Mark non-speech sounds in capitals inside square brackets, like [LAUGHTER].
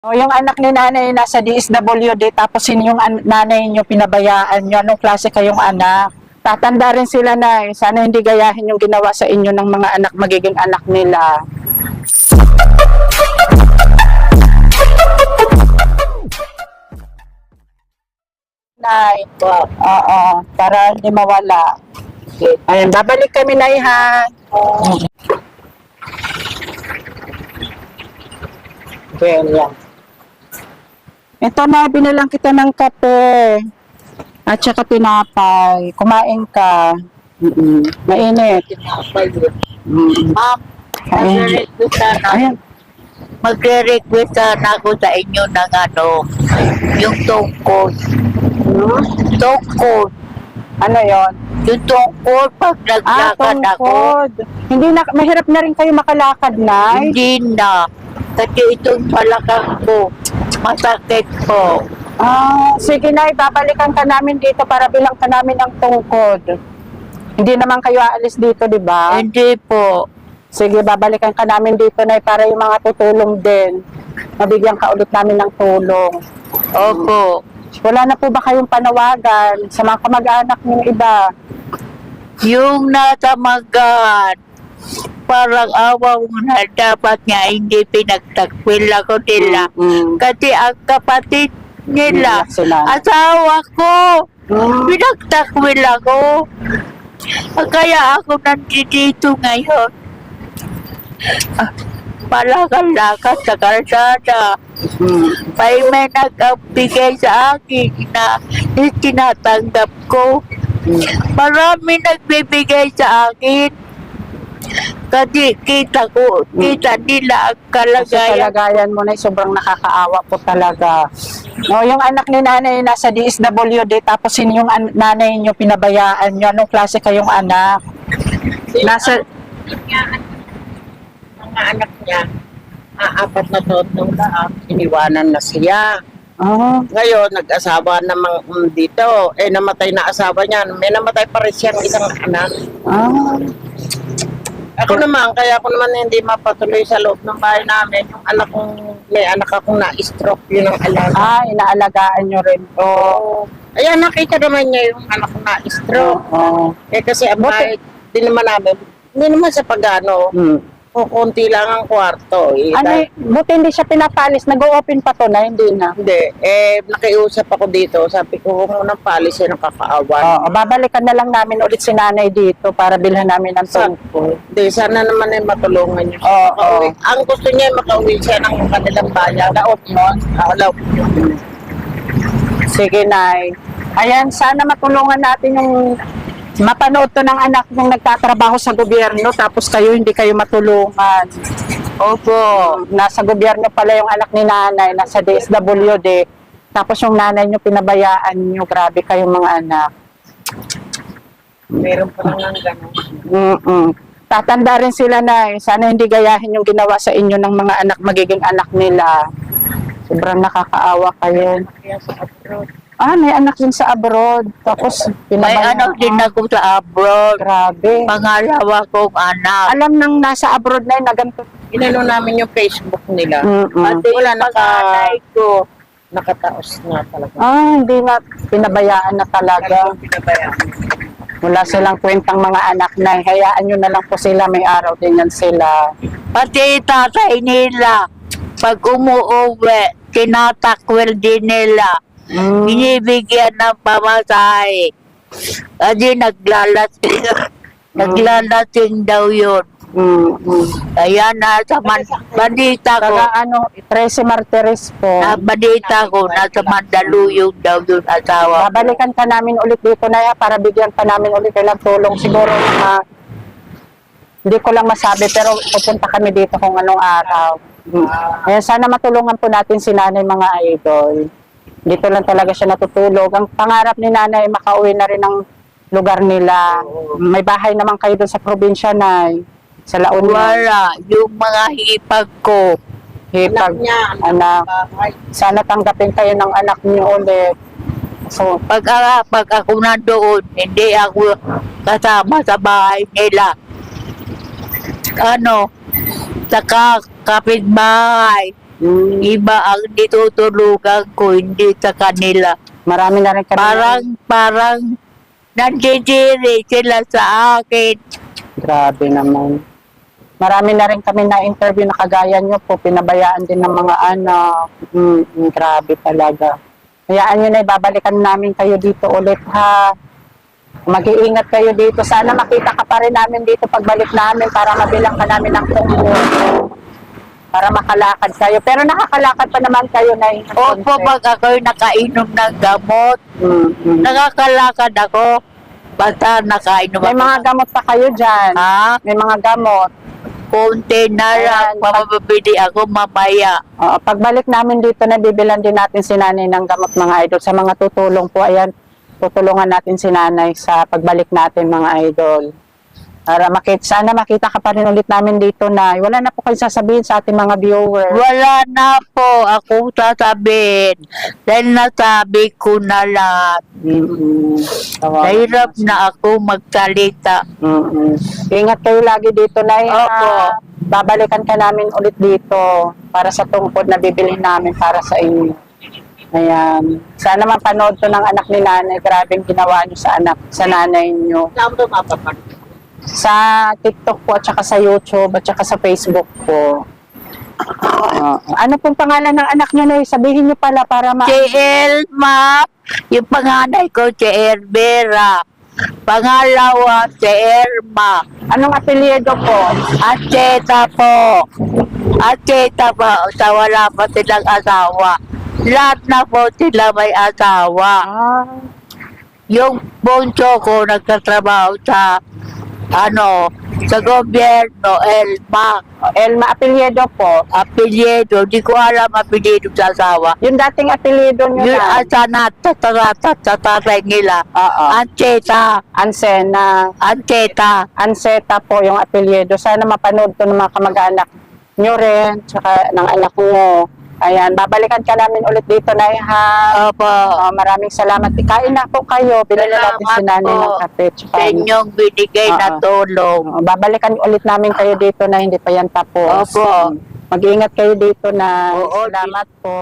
O, yung anak ni nanay nasa DSWD, tapos yun yung an- nanay nyo pinabayaan nyo. Anong klase kayong anak? Tatanda rin sila na Sana hindi gayahin yung ginawa sa inyo ng mga anak, magiging anak nila. Nay, oo, para hindi mawala. Ayun, babalik kami na ha. Well, yan. Ito na, binalang kita ng kape. At saka tinapay. Kumain ka. Mm-mm. Mainit. Mm. Ma'am, Kain. magre-request sana, Ayan. magre-request sana ako sa inyo ng ano, yung tungkol. Tungkol. Ano yon? Yung tungkol, pag Ah, naglakad ako, tungkod. Hindi na, mahirap na rin kayo makalakad, Nay. hindi na. Kasi itong balakang ko, masakit po. Ah, sige Nay, babalikan ka namin dito para bilang ka namin ang tungkod. Hindi naman kayo aalis dito, di ba? Hindi po. Sige, babalikan ka namin dito, Nay, para yung mga tutulong din. Mabigyan ka ulit namin ng tulong. Opo. Wala na po ba kayong panawagan sa mga kamag-anak ng iba? Yung nasa magan, parang awa mo na dapat nga hindi pinagtakwil ako nila. Mm. Kasi ang kapatid nila, sila. asawa ko, Mm. pinagtakwil ako. Kaya ako nandito ngayon. Ah, Palakad-lakad sa kalsada. Mm. May may nagbigay sa akin na tinatanggap ko. Marami nagbibigay sa akin. Kasi kita ko, kita nila ang Kasi kalagayan. kalagayan mo na sobrang nakakaawa po talaga. No, yung anak ni nanay nasa DSWD tapos yun yung an- nanay nyo pinabayaan nyo. Anong klase kayong anak? Nasa, mga anak niya, aapat na taon nung lahat, iniwanan na siya. oh, Ngayon, nag-asawa naman mm, dito. Eh, namatay na asawa niya. May namatay pa rin siyang isang anak. ah, Ako naman, kaya ako naman hindi mapatuloy sa loob ng bahay namin. Yung anak kong, may anak akong na-stroke, yun ang alaga. ah, inaalagaan nyo rin po. Oo. Ayan, nakita naman niya yung anak kong na-stroke. Oh, Eh, kasi ang bahay, din naman namin, hindi naman sa pagano, hmm. Kung konti lang ang kwarto. Eh, Ano, dahil- buti hindi siya pinapalis. Nag-open pa to na, hindi na. Hindi, eh, nakiusap ako dito. Sabi ko, huwag mo nang palis yan ang kakaawan. Oo, babalikan na lang namin ulit si nanay dito para bilhan namin ng Sa- tungkol. Hindi, sana naman ay matulungan niyo. Oo, Makauwi. Ang gusto niya, makauwi siya ng kanilang bayan. Laot nun. Ah, laot. Sige, Nay. Ayan, sana matulungan natin yung mapanood to ng anak nung nagtatrabaho sa gobyerno tapos kayo hindi kayo matulungan. Opo, nasa gobyerno pala yung anak ni nanay, nasa DSWD. Tapos yung nanay nyo pinabayaan nyo, grabe kayong mga anak. Meron pa lang ng gano'n. Mm-mm. Tatanda rin sila na sana hindi gayahin yung ginawa sa inyo ng mga anak, magiging anak nila. Sobrang nakakaawa kayo. Ah, may anak din sa abroad. Tapos, May pinabayaan. anak din ako sa abroad. Grabe. Pangalawa kong anak. Alam nang nasa abroad na yun, na ganito. Inano namin yung Facebook nila. Mm-mm. At wala naka, Panganay ko. nakataos nga talaga. Ah, hindi na pinabayaan na talaga. Talagang pinabayaan. Wala silang kwentang mga anak na. Hayaan nyo na lang po sila. May araw din yan sila. Pati tatay nila. Pag umuuwi, tinatakwil din nila. Mm. Binibigyan ng pamasahe. Kasi naglalating. [COUGHS] naglalating daw yun. Mm, mm. Kaya nasa man, balita ko, Taga ano, 13 Martires po. na balita ko, nasa Mandaluyong daw yung asawa. Babalikan ka namin ulit dito na ya para bigyan pa namin ulit kayo ng tulong. Siguro mga hindi ko lang masabi pero pupunta kami dito kung anong araw. Ayan, sana matulungan po natin si nanay mga idol. Dito lang talaga siya natutulog. Ang pangarap ni nanay makauwi na rin ng lugar nila. May bahay naman kayo doon sa probinsya na sa La Union. Wala, yung mga hipag ko. Hipag, Anak niya, anak. Sana tanggapin kayo ng anak niyo ulit. So, Pag, ah, pag ako nandoon, hindi ako kasama sa bahay nila. Ano, sa ka- kapitbahay. Mm, Iba ang ditutulugan ko, hindi sa kanila. marami na rin kami. Parang, parang, nandidiri sila sa akin. Grabe naman. Marami na rin kami na-interview na kagaya nyo po. Pinabayaan din ng mga anak. Mm, mm, grabe talaga. Hayaan nyo na, ibabalikan namin kayo dito ulit ha. Mag-iingat kayo dito. Sana makita ka pa rin namin dito pagbalik namin para mabilang ka namin ng tungkol. Para makalakad kayo. Pero nakakalakad pa naman kayo na Opo, pag ako'y nakainom ng gamot, mm, mm. nakakalakad ako. Basta nakainom May ako. mga gamot pa kayo dyan. Ha? May mga gamot. Konti na lang, Ayan, mamabili ako mamaya. Oo, pagbalik namin dito, nabibilan din natin si nanay ng gamot mga idol. Sa mga tutulong po, ayan, tutulungan natin si nanay sa pagbalik natin mga idol. Para makita, sana makita ka pa rin ulit namin dito na wala na po kayo sasabihin sa ating mga viewers. Wala na po ako sasabihin. Dahil nasabi ko na lahat. Kawawa Nahirap na ako magsalita. Mm-mm. Ingat kayo lagi dito na Opo. babalikan ka namin ulit dito para sa tungkod na bibili namin para sa inyo. Ayan. Sana mapanood to ng anak ni nanay. Grabe ang ginawa niyo sa anak, sa nanay niyo. Saan ba mapapanood? Sa TikTok po at saka sa YouTube at saka sa Facebook po. Oo. ano pong pangalan ng anak niyo na sabihin niyo pala para ma... Si Elma, yung panganay ko, si Elvera. Pangalawa, si Elma. Anong apelyido po? Ateta po. Ateta po, sa wala pa silang asawa. Lahat na po sila may asawa. Ah, Yung bonso ko nagtatrabaho sa ano, sa gobyerno, Elma. Elma apelyido po. Apelyido, di ko alam apelyido sa asawa. Yung dating apelyido niyo Yung na. asanat sa taratat sa tatay nila. Oo. Anteta, Ansena. Anteta. Anseta po yung apelyido. Sana mapanood to ng mga kamag-anak nyo rin, tsaka ng anak mo. Ayan, babalikan ka namin ulit dito na ha. Opo. Oh, maraming salamat. Kain na po kayo. Bilala natin si nanay po ng kape. Sa inyong binigay na Oo. tulong. Oh, babalikan ulit namin kayo dito na hindi pa yan tapos. Opo. Mag-ingat kayo dito na. Oo, Salamat po.